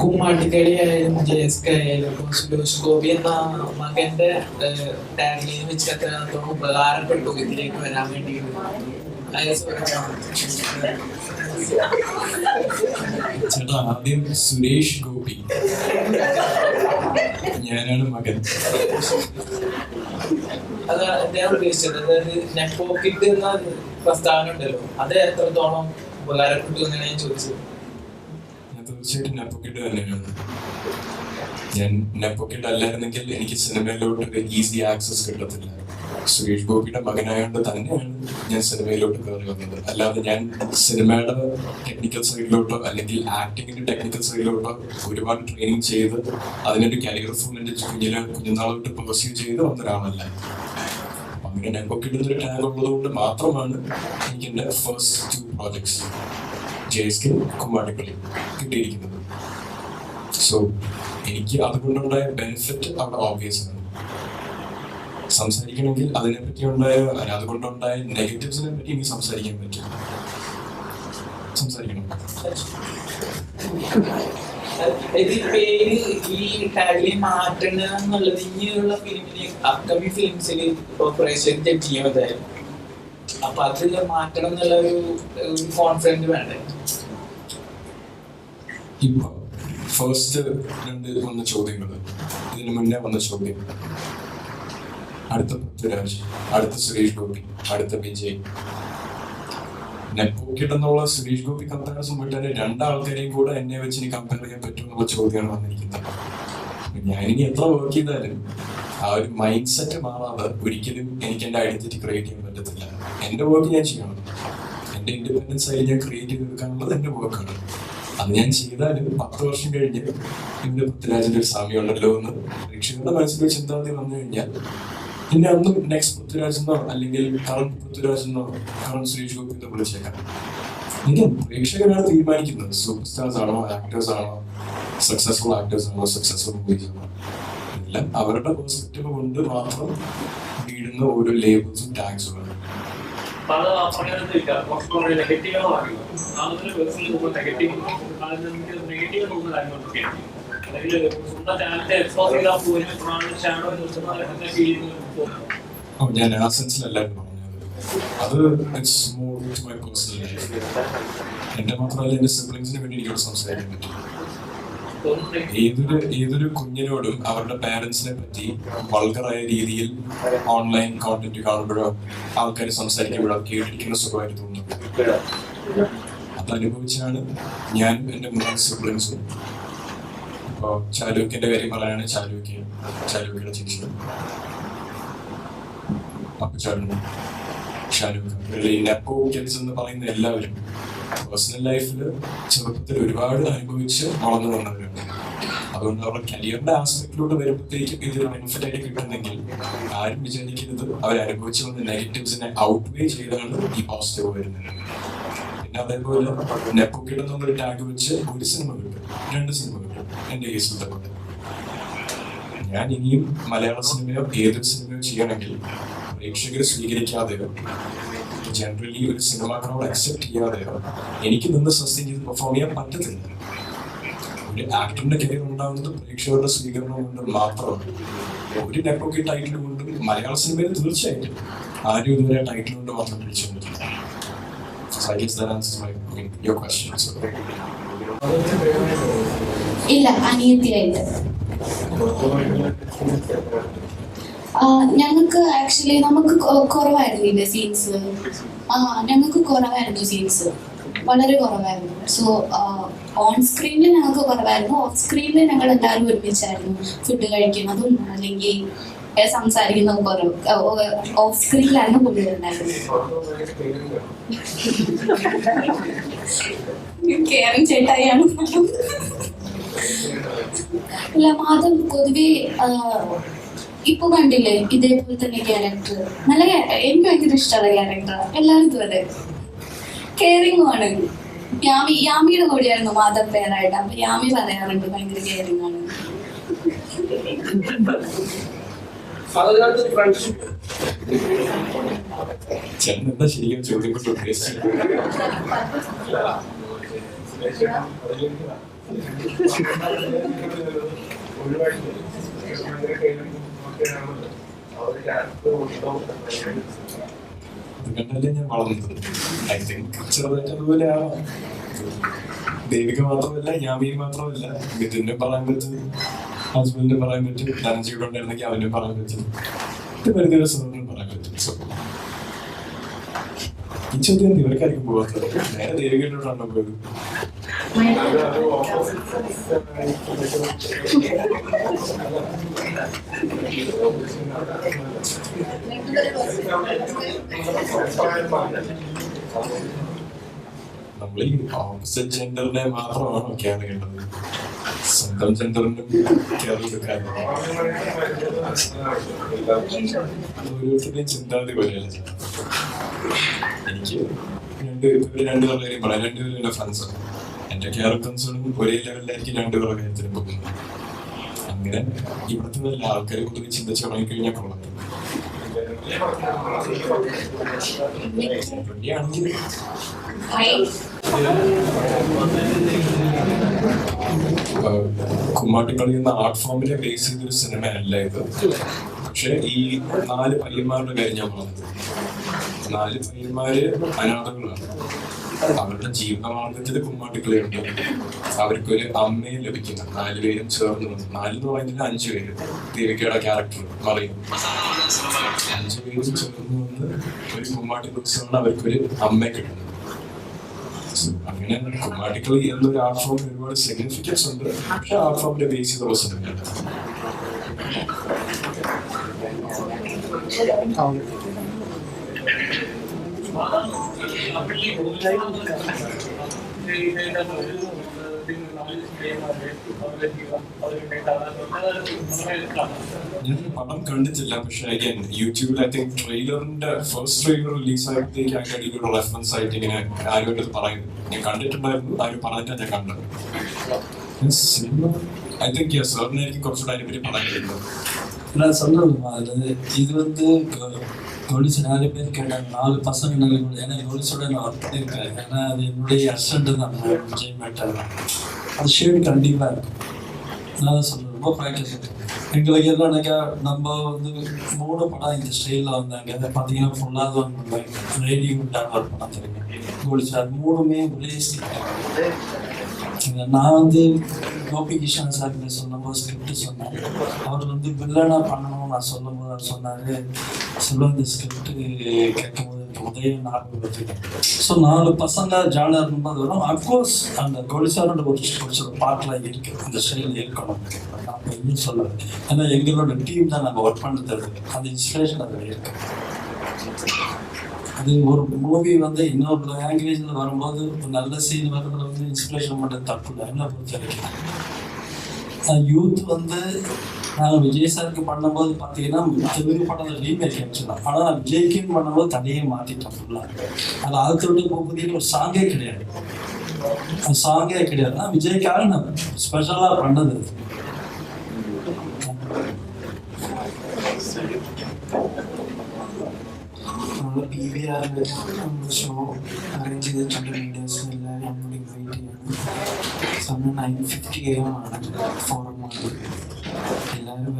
കുമ്മാട്ടിക്കളി ആയാലും ജയസ്ക ആയാലും ഇപ്പൊ സുരേഷ് ഗോപി എന്ന മകന്റെ ടാഗ്ലൈൻ വെച്ച് എത്രത്തോളം ഉപകാരപ്പെട്ടു ഇതിലേക്ക് വരാൻ വേണ്ടി ചേട്ടാ ആദ്യം സുരേഷ് ഗോപി. ഞാനാണ് മകൻ. അത് ഞാൻ ഉദ്ദേശിച്ചത് അതായത് നെറ്റ് പോക്കറ്റ് എന്ന പ്രസ്താവന ഉണ്ടല്ലോ അത് എത്രത്തോളം ഉപകാരപ്പെട്ടു എന്നാണ് ഞാൻ ചോദിച്ചത്. തീർച്ചയായിട്ടും നെപ്പൊക്കിട്ട് തന്നെയാണ്. ഞാൻ നെപ്പൊക്കിട്ട് അല്ലായിരുന്നെങ്കിൽ എനിക്ക് സിനിമയിലോട്ട് ഈസി ആക്സസ് കിട്ടത്തില്ല. സുരേഷ് ഗോപിയുടെ മകനായോണ്ട് തന്നെയാണ് ഞാൻ സിനിമയിലോട്ട് കയറി വന്നത്. അല്ലാതെ ഞാൻ സിനിമയുടെ ടെക്നിക്കൽ സൈഡിലോട്ടോ അല്ലെങ്കിൽ ആക്ടിങ്ങിന്റെ ടെക്നിക്കൽ സൈഡിലോട്ടോ ഒരുപാട് ട്രെയിനിങ് ചെയ്ത് അതിനൊരു കരിയർ ഫോമിന്റെ എന്റെ കുഞ്ഞിലെ കുഞ്ഞുനാളോട്ട് പെർസ്യൂ ചെയ്ത് വന്ന ഒരാളല്ല അങ്ങനെ നെപ്പോക്കിട്ട് ഒരു ടാഗ് ഉള്ളത് കൊണ്ട് മാത്രമാണ് എനിക്ക് എന്റെ first two projects J S K കുമ്മാട്ടിപ്പള്ളി കിട്ടിയിരിക്കുന്നത്. സോ എനിക്ക് അതുകൊണ്ടുണ്ടായ ബെനിഫിറ്റ് അവിടെ ഓബിയസ് ആണ്. സംസാരിക്കണമെങ്കിൽ അതിനെപ്പറ്റി ഉണ്ടായ അതുകൊണ്ടുണ്ടായ നെഗറ്റീവ്സിനെ പറ്റി എനിക്ക് സംസാരിക്കാൻ പറ്റും. സംസാരിക്കണം. മാറ്റണം എന്നുള്ളത് ചെയ്യുന്നതായിരുന്നു അപ്പൊ അതിൽ മാറ്റണം എന്നുള്ള ഒരു കോൺഫിഡന്റ് വേണ്ടേ? ഇപ്പൊ ഫസ്റ്റ് രണ്ട് വന്ന ചോദ്യങ്ങൾ ഇതിന് മുന്നേ വന്ന ചോദ്യം. അടുത്ത പൃഥ്വിരാജ് അടുത്ത സുരേഷ് ഗോപി അടുത്ത വിജയ്. നെപ്പോക്കിട്ട് എന്നുള്ള സുരേഷ് ഗോപി കമ്പാരിസൺ പോയിട്ട് രണ്ടാൾക്കാരെയും കൂടെ എന്നെ വെച്ച് ഇനി കമ്പയർ ചെയ്യാൻ പറ്റും എന്നുള്ള ചോദ്യമാണ് വന്നിരിക്കുന്നത്. ഞാൻ ഇനി എത്ര വർക്ക് ചെയ്താലും ആ ഒരു മൈൻഡ് സെറ്റ് മാറാതെ ഒരിക്കലും എനിക്ക് എന്റെ ഐഡന്റിറ്റി ക്രിയേറ്റ് ചെയ്യാൻ പറ്റത്തില്ല. എന്റെ വർക്ക് ഞാൻ ചെയ്യണം. എന്റെ ഇൻഡിപെൻഡൻസ് ആയി ഞാൻ ക്രിയേറ്റ് ചെയ്തെടുക്കാനുള്ളത് എന്റെ വർക്കാണ് അത് ഞാൻ ചെയ്താലും പത്ത് വർഷം കഴിഞ്ഞ് ഇവിടെ പൃഥ്വിരാജിന്റെ ഒരു സാമ്യമുണ്ടല്ലോ എന്ന് പ്രേക്ഷകരുടെ മനസ്സിൽ ഒരു ചിന്താഗതി വന്നു കഴിഞ്ഞാൽ പിന്നെ അന്ന് നെക്സ്റ്റ് പൃഥ്വിരാജ് എന്നോ അല്ലെങ്കിൽ കറണ്ട് പൃഥ്വിരാജ് എന്നോ കറണ്ട് സുരേഷ് ഗോപി എന്നോ വിളിച്ചേക്കാം. എനിക്ക് പ്രേക്ഷകരാണ് തീരുമാനിക്കുന്നത്. സൂപ്പർ സ്റ്റാർസ് ആണോ ആക്ടേഴ്സ് ആണോ സക്സസ്ഫുൾ ആക്ടേഴ്സ് ആണോ സക്സസ്ഫുൾ മൂവീസ് ആണോ. എല്ലാം അവരുടെ പെർസ്പെക്റ്റീവ് കൊണ്ട് മാത്രം വീടുന്ന ഓരോ ലേബിൾസും ടാഗ്സും പല സമയത്തില്ല കുറച്ചുകൂടെ നെഗറ്റീവ് പറയുന്നത് ആളുകൾ പേഴ്സണലി നമ്മൾ നെഗറ്റീവ് കാര്യങ്ങളൊക്കെയാണ്. അല്ലെങ്കിൽ ഞാൻ ആ സെൻസിലല്ലായിരുന്നു അത് more to my personal life മാത്രമല്ല വേണ്ടി എനിക്കോട് സംസാരിക്കാൻ പറ്റും. ഏതൊരു ഏതൊരു കുഞ്ഞിനോടും അവരുടെ പാരന്റ്സിനെ പറ്റി വൾഗറായ രീതിയിൽ ഓൺലൈൻ കോണ്ടന്റ് കാണുമ്പോഴോ ആൾക്കാർ സംസാരിക്കുമ്പോഴോ കേട്ടിരിക്കുന്ന സുഖമായിട്ട് തോന്നുന്നു അതനുഭവിച്ചാണ് ഞാൻ എന്റെ മൂന്ന് സിബ്ലിങ്സും അപ്പോ ചാലൂക്കിന്റെ കാര്യം പറയുകയാണ് ചാലൂക്ക് ചാലൂക്കിയുടെ ചേച്ചി. അപ്പുചാടുന്നു ഷാരൂഖ്. നെപ്പോ കിഡ്സ് എന്ന് പറയുന്ന എല്ലാവരും പേഴ്സണൽ ലൈഫിൽ ചെറുപ്പത്തിൽ ഒരുപാട് അനുഭവിച്ച് വളർന്നു വന്നവരുണ്ട്. അതുകൊണ്ട് അവരുടെ കരിയറിന്റെ ആസ്പെക്റ്റിലൂടെ വരുമ്പോഴത്തേക്കും ഇതൊരു ബെനിഫിറ്റ് ആയിട്ട് കിട്ടുന്നെങ്കിൽ ആരും വിചാരിക്കരുത്. അവർ അനുഭവിച്ചു വന്ന നെഗറ്റീവ്സിനെ ഔട്ട് വേ ചെയ്താണ് ഈ പോസിറ്റീവ് വരുന്നത്. പിന്നെ അതേപോലെ നെപ്പോ ഒരു ടാഗ് വെച്ച് ഒരു സിനിമ കിട്ടും രണ്ട് സിനിമ കിട്ടും എന്റെ കേസിൽ തന്നെ ഞാൻ ഇനിയും മലയാള സിനിമയോ ഏതൊരു സിനിമയോ ചെയ്യണമെങ്കിൽ പ്രേക്ഷകർ സ്വീകരിക്കാതെയോ ജനറലി ഒരു സിനിമ ക്രൗഡ് അക്സെപ്റ്റ് ചെയ്യാതെയോ എനിക്ക് നിന്ന് സസ്റ്റെയിൻ ചെയ്ത് പെർഫോം ചെയ്യാൻ പറ്റത്തില്ല. ഒരു ആക്ടറിന്റെ കരിയർ ഉണ്ടാവുന്നത് പ്രേക്ഷകരുടെ സ്വീകരണം കൊണ്ട് മാത്രമാണ്. ഒരു നെപ്പൊക്കെ ടൈറ്റിൽ കൊണ്ട് മലയാള സിനിമയിൽ തീർച്ചയായിട്ടും ആരും ഇതുവരെ ടൈറ്റിൽ കൊണ്ട് മാത്രം. So, ഇല്ല അനിയത്തിയായിട്ട്. ഞങ്ങൾക്ക് ആക്ച്വലി നമുക്ക് കൊ- കുറവായിരുന്നു ഇല്ല സീൻസ് ആ ഞങ്ങൾക്ക് കുറവായിരുന്നു സീൻസ് വളരെ കുറവായിരുന്നു. സോ ഓൺ സ്ക്രീനിൽ ഞങ്ങൾക്ക് കുറവായിരുന്നു. ഓഫ് സ്ക്രീനിൽ ഞങ്ങൾ എല്ലാവരും ഒരുമിച്ചായിരുന്നു ഫുഡ് കഴിക്കുന്നതും അല്ലെങ്കിൽ സംസാരിക്കുന്നതും കുറവ്. ഓഫ് സ്ക്രീനിലായിരുന്നു കൂടുതലുണ്ടായിരുന്നത്. കേരളം ചേട്ടായിയാണ്. അല്ല മാധവ് പൊതുവേ ഇപ്പൊ കണ്ടില്ലേ ഇതേപോലെ തന്നെ ക്യാരക്ടർ നല്ല ക്യാരക്ടർ എനിക്ക് ഭയങ്കര ഇഷ്ടമുള്ള ക്യാരക്ടർ എല്ലാവരും ഇതുവരെ കെയറിംഗ് ആണ്. യാമി യാമിയുടെ കൂടെയായിരുന്നു മാധവ് പേരായിട്ട്. അപ്പൊ യാമി പറയാറുണ്ട് ഭയങ്കര കെയറിംഗ് ആണ്. ഒരുപാട് എന്താ ശരിക്കും ചോദ്യം കൊണ്ട് ഉദ്ദേശിച്ചത് അതുകൊണ്ടല്ലേ ഞാൻ വളർന്നത് ഐ തിങ്ക് ചെറുതായിട്ട് അതുപോലെ ആവാം ദേവിക മാത്രമല്ല യാമിയും മാത്രമല്ല മിഥുനും പറയാൻ പറ്റും ഹസ്ബൻഡിനും പറയാൻ പറ്റും ധനഞ്ജയുടെ ഉണ്ടായിരുന്നെങ്കിൽ അവനും പറയാൻ പറ്റും ഇത് ഒരു ദിവസം ഒന്നും പറയാൻ പറ്റും So, ഈ ചോദ്യം ഇവർക്കായിരിക്കും പോകാത്തത് നേരെ ദേവികയോടാണോ പോയത് നമ്മൾ ഈ ഓപ്പോസിറ്റ് ജെൻഡറിനെ മാത്രമാണ് കെയർ ചെയ്യേണ്ടത് സ്വന്തം ജെൻഡറിനും കെയർ കൊടുക്കാൻ ഓരോരുത്തരുടെയും ചിന്താഗതി പോലെയാണ് എനിക്ക് രണ്ട് ഇവർ രണ്ടുപേരുടെ കാര്യം പറയാം രണ്ടുപേരും എന്റെ ഫ്രണ്ട്സാണ് കെയർ കൺസേണും ഒരേ ലെവലിലായിരിക്കും രണ്ടുപേരുടെ കാര്യത്തിലും പോകുന്നത്. അങ്ങനെ ഇവിടുത്തെ നല്ല ആൾക്കാരെ കുറിച്ച് ചിന്തിച്ച് തുടങ്ങിക്കഴിഞ്ഞാൽ കൊള്ളാം. കുമ്മാട്ടിക്കളി എന്ന ആർട്ട് ഫോമിനെ ബേസ് ചെയ്തൊരു സിനിമ അല്ല ഇത്. പക്ഷെ ഈ നാല് പയ്യന്മാരുടെ കാര്യം ഞാൻ പറഞ്ഞത്. നാല് പയ്യന്മാര് അനാഥകളാണ്. അവരുടെ ജീവിതമാർഗത്തിൽ കുമ്മാട്ടിക്കളിയുണ്ട് അവർക്കൊരു അമ്മയെ ലഭിക്കുന്നു. നാലുപേരും ചേർന്ന് വന്നു. നാല് എന്ന് പറയുന്നത് അഞ്ചു പേര്. ദേവികയുടെ ക്യാരക്ടർ പറയും. അഞ്ചു പേരും ചേർന്ന് വന്ന് ഒരു കുമ്മാട്ടി ദിവസമാണ് അവർക്കൊരു അമ്മയെ കിട്ടുന്നത്. അങ്ങനെ കുമ്മാട്ടിക്കളി എന്നൊരു ആർട്ട് ഫോം ഒരുപാട് സിഗ്നിഫിക്കൻസ് ഉണ്ട്. പക്ഷെ ആർട്ട് ഫോമിന്റെ ബേസ് ചെയ്ത സിനിമയാണ് ഞാൻ പടം കണ്ടിട്ടില്ല പക്ഷെ അഗൈൻ യൂട്യൂബിൽ ഐ തിങ്ക് ട്രെയിലറിന്റെ ഫസ്റ്റ് ട്രെയിലർ റിലീസ് ആയപ്പോഴത്തേക്ക് അതിന്റെ അടിയിൽ ഒരു റെഫറൻസ് ആയിട്ട് ഇങ്ങനെ ആരും അടുത്ത് പറയുന്നു ഞാൻ കണ്ടിട്ടുണ്ടായിരുന്നു ആരും പറഞ്ഞിട്ടാണ് ഞാൻ കണ്ടത് സിനിമ ഐ തിങ്ക് സാറിനായിരിക്കും കുറച്ചുകൂടെ അതിനെപ്പറ്റി പറയാൻ കഴിയുന്നത് நான் சொல்றது மாதிரி இது வந்து கொலிஸ் நாலு பேர் கேட்டாங்க. நாலு பசங்க நாலு ஏன்னா கொலிஸோட நான் ஒர்க் பண்ணியிருக்கேன் ஏன்னா அது என்னுடைய அசிஸ்டன்ட் தான். விஜய் மேட்டர் அது ஷேடு கண்டிப்பாக இருக்கும். நான் தான் ரொம்ப ப்ராக்டிஸ் எங்களுக்கு என்னன்னாக்கா நம்ம வந்து மூணு படம் இந்த ஸ்டைலில் வந்தாங்க. அதை பார்த்தீங்கன்னா ஃபுல்லாக வந்து ரேடியோ ஒரு படம் தெரியும்? கோலிஸ் அது மூணுமே ஒரே நான் வந்து கோபி கிஷன் சார் கிட்ட சொன்னபோது ஸ்கிரிப்ட் சொன்னேன் அவர் வந்து வில்லனா பண்ணணும் நான் சொல்லும்போது அவர் சொன்னாரு. சொல்லுவோம் இந்த ஸ்கிரிப்ட் கேட்கும்போது போது உதய ஞாபகம் ஸோ நாலு பசங்க ஜாலியாக இருக்கும்போது வரும். அஃப்கோர்ஸ் அந்த கொலிசாரோட ஒரு ஒரு சில பாட்டெலாம் இருக்கு. அந்த ஸ்டைல் இருக்கணும். நான் எதுவும் சொல்ல ஏன்னா எங்களோட டீம் தான் நாங்கள் ஒர்க் பண்ணுறது அந்த இன்ஸ்பிரேஷன் அதில் இருக்கு. அது ஒரு மூவி வந்து இன்னொரு லாங்குவேஜில் வரும்போது ஒரு நல்ல சீன் வரதுல வந்து இன்ஸ்பிரேஷன் பண்ணுறது தப்பு இல்லை என்ன பொறுத்த வரைக்கும்? யூத் வந்து நாங்கள் விஜய் சாருக்கு பண்ணும்போது பார்த்தீங்கன்னா தெலுங்கு படத்தில் ரீமேக் கிடைச்சிடலாம் ஆனால் நான் விஜய்க்குன்னு பண்ணும்போது தனியே மாற்றிட்டோம் ஃபுல்லாக அதில் அது தொண்ணூற்றி போகுதுன்னு ஒரு சாங்கே கிடையாது. அந்த சாங்கே கிடையாது. ஆனால் விஜய்க்காக நான் ஸ்பெஷலாக பண்ணது. നമ്മൾ പി വി ആറിന്റെ ഷോ അറേഞ്ച് ചെയ്തിട്ടുണ്ട് ലീഡേഴ്സ് എല്ലാവരും നമ്മൾ ഇൻവൈറ്റ് ചെയ്യണം. സമയം നയൻ ഫിഫ്റ്റി എ എം ആണ്. ഫോറമാണ് എല്ലാവരും